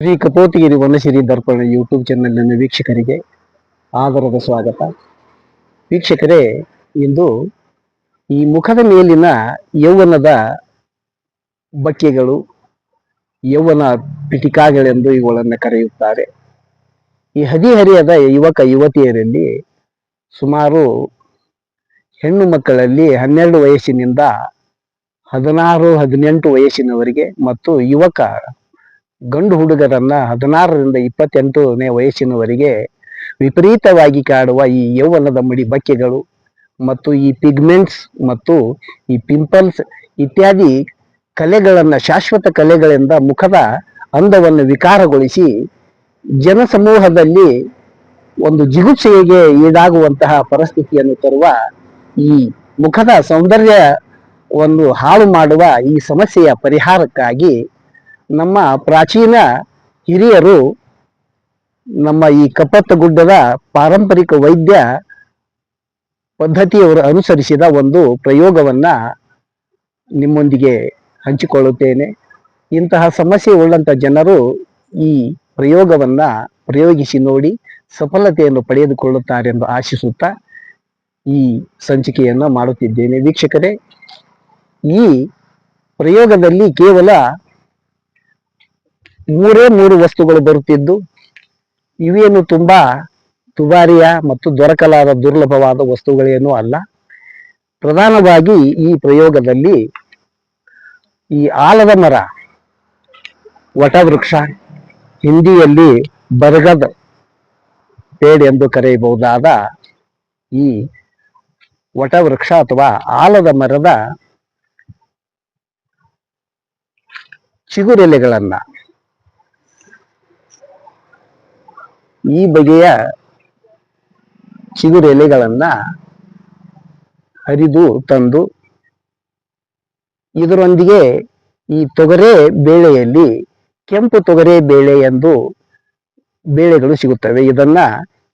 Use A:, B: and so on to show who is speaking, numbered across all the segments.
A: ಶ್ರೀ ಕಪೋತಿಗಿರಿ ವನಶಿರಿ ದರ್ಪಣ YouTube ಚಾನೆಲ್ನ ವೀಕ್ಷಕರಿಗೆ ಆದರದ ಸ್ವಾಗತ. ವೀಕ್ಷಕರೇ, ಇಂದು ಈ ಮುಖದ ಮೇಲಿನ ಯೌವನದ ಬಕ್ಕೆಗಳು, ಯೌವನ ಪಿಟಿಕಾಗಳೆಂದು ಇವುಗಳನ್ನು ಕರೆಯುತ್ತಾರೆ. ಈ ಹದಿಹರಿಯದ ಯುವಕ ಯುವತಿಯರಲ್ಲಿ ಸುಮಾರು ಹೆಣ್ಣು ಮಕ್ಕಳಲ್ಲಿ ಹನ್ನೆರಡು ವಯಸ್ಸಿನಿಂದ ಹದಿನಾರು, ಹದಿನೆಂಟು ವಯಸ್ಸಿನವರಿಗೆ ಮತ್ತು ಯುವಕ ಗಂಡು ಹುಡುಗರನ್ನ ಹದಿನಾರರಿಂದ ಇಪ್ಪತ್ತೆಂಟನೇ ವಯಸ್ಸಿನವರೆಗೆ ವಿಪರೀತವಾಗಿ ಕಾಡುವ ಈ ಯೌವನದ ಮಡಿ ಬಕ್ಕೆಗಳು ಮತ್ತು ಈ ಪಿಗ್ಮೆಂಟ್ಸ್ ಮತ್ತು ಈ ಪಿಂಪಲ್ಸ್ ಇತ್ಯಾದಿ ಕಲೆಗಳನ್ನು, ಶಾಶ್ವತ ಕಲೆಗಳಿಂದ ಮುಖದ ಅಂದವನ್ನು ವಿಕಾರಗೊಳಿಸಿ ಜನಸಮೂಹದಲ್ಲಿ ಒಂದು ಜಿಗುಪ್ಸೆಗೆ ಈಡಾಗುವಂತಹ ಪರಿಸ್ಥಿತಿಯನ್ನು ತರುವ ಈ ಮುಖದ ಸೌಂದರ್ಯ ಒಂದು ಹಾಳು ಮಾಡುವ ಈ ಸಮಸ್ಯೆಯ ಪರಿಹಾರಕ್ಕಾಗಿ ನಮ್ಮ ಪ್ರಾಚೀನ ಹಿರಿಯರು ನಮ್ಮ ಈ ಕಪ್ಪತ್ತ ಗುಡ್ಡದ ಪಾರಂಪರಿಕ ವೈದ್ಯ ಪದ್ಧತಿಯವರು ಅನುಸರಿಸಿದ ಒಂದು ಪ್ರಯೋಗವನ್ನ ನಿಮ್ಮೊಂದಿಗೆ ಹಂಚಿಕೊಳ್ಳುತ್ತೇನೆ. ಇಂತಹ ಸಮಸ್ಯೆ ಉಳ್ಳಂತ ಜನರು ಈ ಪ್ರಯೋಗವನ್ನ ಪ್ರಯೋಗಿಸಿ ನೋಡಿ ಸಫಲತೆಯನ್ನು ಪಡೆದುಕೊಳ್ಳುತ್ತಾರೆಂದು ಆಶಿಸುತ್ತಾ ಈ ಸಂಚಿಕೆಯನ್ನು ಮಾಡುತ್ತಿದ್ದೇನೆ. ವೀಕ್ಷಕರೇ, ಈ ಪ್ರಯೋಗದಲ್ಲಿ ಕೇವಲ ಮೂರೇ ಮೂರು ವಸ್ತುಗಳು ಬರುತ್ತಿದ್ದು ಇವೇನು ತುಂಬಾ ದುಬಾರಿಯ ಮತ್ತು ದೊರಕಲಾದ ದುರ್ಲಭವಾದ ವಸ್ತುಗಳೇನೂ ಅಲ್ಲ. ಪ್ರಧಾನವಾಗಿ ಈ ಪ್ರಯೋಗದಲ್ಲಿ ಈ ಆಲದ ಮರ, ವಟವೃಕ್ಷ, ಹಿಂದಿಯಲ್ಲಿ ಬರಗದ ಪೇಡ್ ಎಂದು ಕರೆಯಬಹುದಾದ ಈ ವಟವೃಕ್ಷ ಅಥವಾ ಆಲದ ಮರದ ಚಿಗುರೆಲೆಗಳನ್ನ ಈ ಬಗೆಯ ಚಿಗುರೆಲೆಗಳನ್ನ ಹರಿದು ತಂದು ಇದರೊಂದಿಗೆ ಈ ತೊಗರೆ ಬೇಳೆಯಲ್ಲಿ ಕೆಂಪು ತೊಗರೆ ಬೇಳೆ ಎಂದು ಬೇಳೆಗಳು ಸಿಗುತ್ತವೆ. ಇದನ್ನ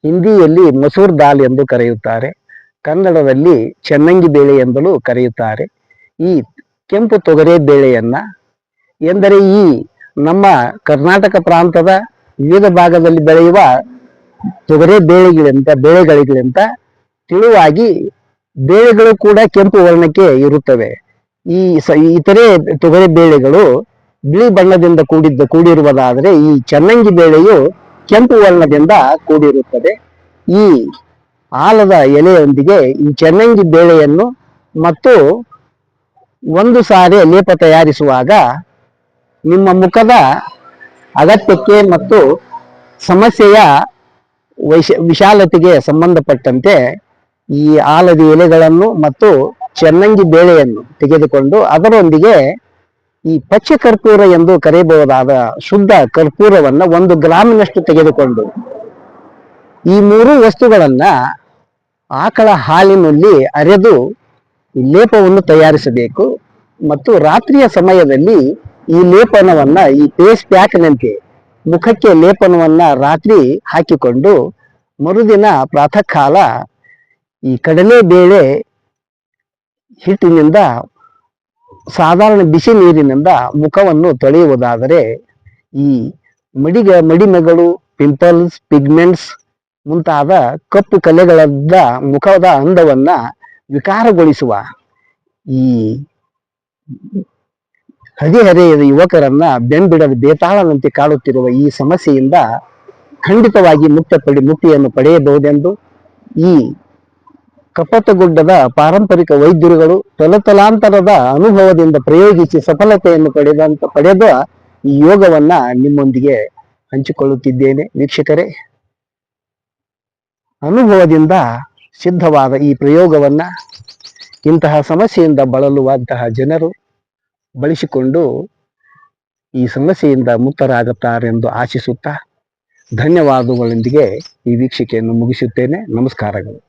A: ಹಿಂದಿಯಲ್ಲಿ ಮಸೂರ್ ದಾಲ್ ಎಂದು ಕರೆಯುತ್ತಾರೆ. ಕನ್ನಡದಲ್ಲಿ ಚೆನ್ನಂಗಿ ಬೇಳೆ ಎಂದಲೂ ಕರೆಯುತ್ತಾರೆ. ಈ ಕೆಂಪು ತೊಗರೆ ಬೇಳೆಯನ್ನ ಎಂದರೆ ಈ ನಮ್ಮ ಕರ್ನಾಟಕ ಪ್ರಾಂತದ ವಿವಿಧ ಭಾಗದಲ್ಲಿ ಬೆಳೆಯುವ ತೊಗರೆ ಬೇಳೆಗಳಿಂದ ಬೇಳೆಗಳಿಗಿಂತ ತಿಳುವಾಗಿ ಬೇಳೆಗಳು ಕೂಡ ಕೆಂಪು ವರ್ಣಕ್ಕೆ ಇರುತ್ತವೆ. ಈ ಇತರೆ ತೊಗರೆ ಬೇಳೆಗಳು ಬಿಳಿ ಬಣ್ಣದಿಂದ ಕೂಡಿದ್ದ, ಕೂಡಿರುವುದಾದರೆ ಈ ಚನ್ನಂಗಿ ಬೇಳೆಯು ಕೆಂಪು ವರ್ಣದಿಂದ ಕೂಡಿರುತ್ತದೆ. ಈ ಆಲದ ಎಲೆಯೊಂದಿಗೆ ಈ ಚನ್ನಂಗಿ ಬೇಳೆಯನ್ನು ಮತ್ತು ಒಂದು ಸಾರಿ ಲೇಪ ತಯಾರಿಸುವಾಗ ನಿಮ್ಮ ಮುಖದ ಅಗತ್ಯಕ್ಕೆ ಮತ್ತು ಸಮಸ್ಯೆಯ ವೈಶ, ವಿಶಾಲತೆಗೆ ಸಂಬಂಧಪಟ್ಟಂತೆ ಈ ಆಲದ ಎಲೆಗಳನ್ನು ಮತ್ತು ಚೆನ್ನಂಗಿ ಬೇಳೆಯನ್ನು ತೆಗೆದುಕೊಂಡು ಅದರೊಂದಿಗೆ ಈ ಪಚ್ಚ ಕರ್ಪೂರ ಎಂದು ಕರೆಯಬಹುದಾದ ಶುದ್ಧ ಕರ್ಪೂರವನ್ನ ಒಂದು ಗ್ರಾಮಿನಷ್ಟು ತೆಗೆದುಕೊಂಡು ಈ ಮೂರು ವಸ್ತುಗಳನ್ನ ಆಕಳ ಹಾಲಿನಲ್ಲಿ ಅರೆದು ಲೇಪವನ್ನು ತಯಾರಿಸಬೇಕು ಮತ್ತು ರಾತ್ರಿಯ ಸಮಯದಲ್ಲಿ ಈ ಲೇಪನವನ್ನ, ಈ ಫೇಸ್ ಪ್ಯಾಕ್ನಂತೆ ಮುಖಕ್ಕೆ ಲೇಪನವನ್ನ ರಾತ್ರಿ ಹಾಕಿಕೊಂಡು ಮರುದಿನ ಪ್ರಾತಃ ಕಾಲ ಈ ಕಡಲೆ ಬೇಳೆ ಹಿಟ್ಟಿನಿಂದ, ಸಾಧಾರಣ ಬಿಸಿ ನೀರಿನಿಂದ ಮುಖವನ್ನು ತೊಳೆಯುವುದಾದರೆ ಈ ಮಡಿಗ, ಮಡಿಮೆಗಳು ಪಿಂಪಲ್ಸ್ ಪಿಗ್ಮೆಂಟ್ಸ್ ಮುಂತಾದ ಕಪ್ಪು ಕಲೆಗಳದ್ದ ಮುಖದ ಅಂದವನ್ನ ವಿಕಾರಗೊಳಿಸುವ ಈ ಹದಿಹರೆಯದ ಯುವಕರನ್ನ ಬೆಂಬಿಡದ ಬೇತಾಳನಂತೆ ಕಾಡುತ್ತಿರುವ ಈ ಸಮಸ್ಯೆಯಿಂದ ಖಂಡಿತವಾಗಿ ಮುಕ್ತ ಪಡಿ, ಮುಕ್ತಿಯನ್ನು ಪಡೆಯಬಹುದೆಂದು ಈ ಕಪತಗುಡ್ಡದ ಪಾರಂಪರಿಕ ವೈದ್ಯರುಗಳು ತಲತಲಾಂತರದ ಅನುಭವದಿಂದ ಪ್ರಯೋಗಿಸಿ ಸಫಲತೆಯನ್ನು ಪಡೆದಂತ, ಪಡೆದ ಈ ಯೋಗವನ್ನ ನಿಮ್ಮೊಂದಿಗೆ ಹಂಚಿಕೊಳ್ಳುತ್ತಿದ್ದೇನೆ. ವೀಕ್ಷಕರೇ, ಅನುಭವದಿಂದ ಸಿದ್ಧವಾದ ಈ ಪ್ರಯೋಗವನ್ನ ಇಂತಹ ಸಮಸ್ಯೆಯಿಂದ ಬಳಲುವಂತಹ ಜನರು ಬಳಸಿಕೊಂಡು ಈ ಸಮಸ್ಯೆಯಿಂದ ಮುಕ್ತರಾಗುತ್ತಾರೆಂದು ಆಶಿಸುತ್ತಾ ಧನ್ಯವಾದಗಳೊಂದಿಗೆ ಈ ವೀಕ್ಷಿಕೆಯನ್ನು ಮುಗಿಸುತ್ತೇನೆ. ನಮಸ್ಕಾರಗಳು.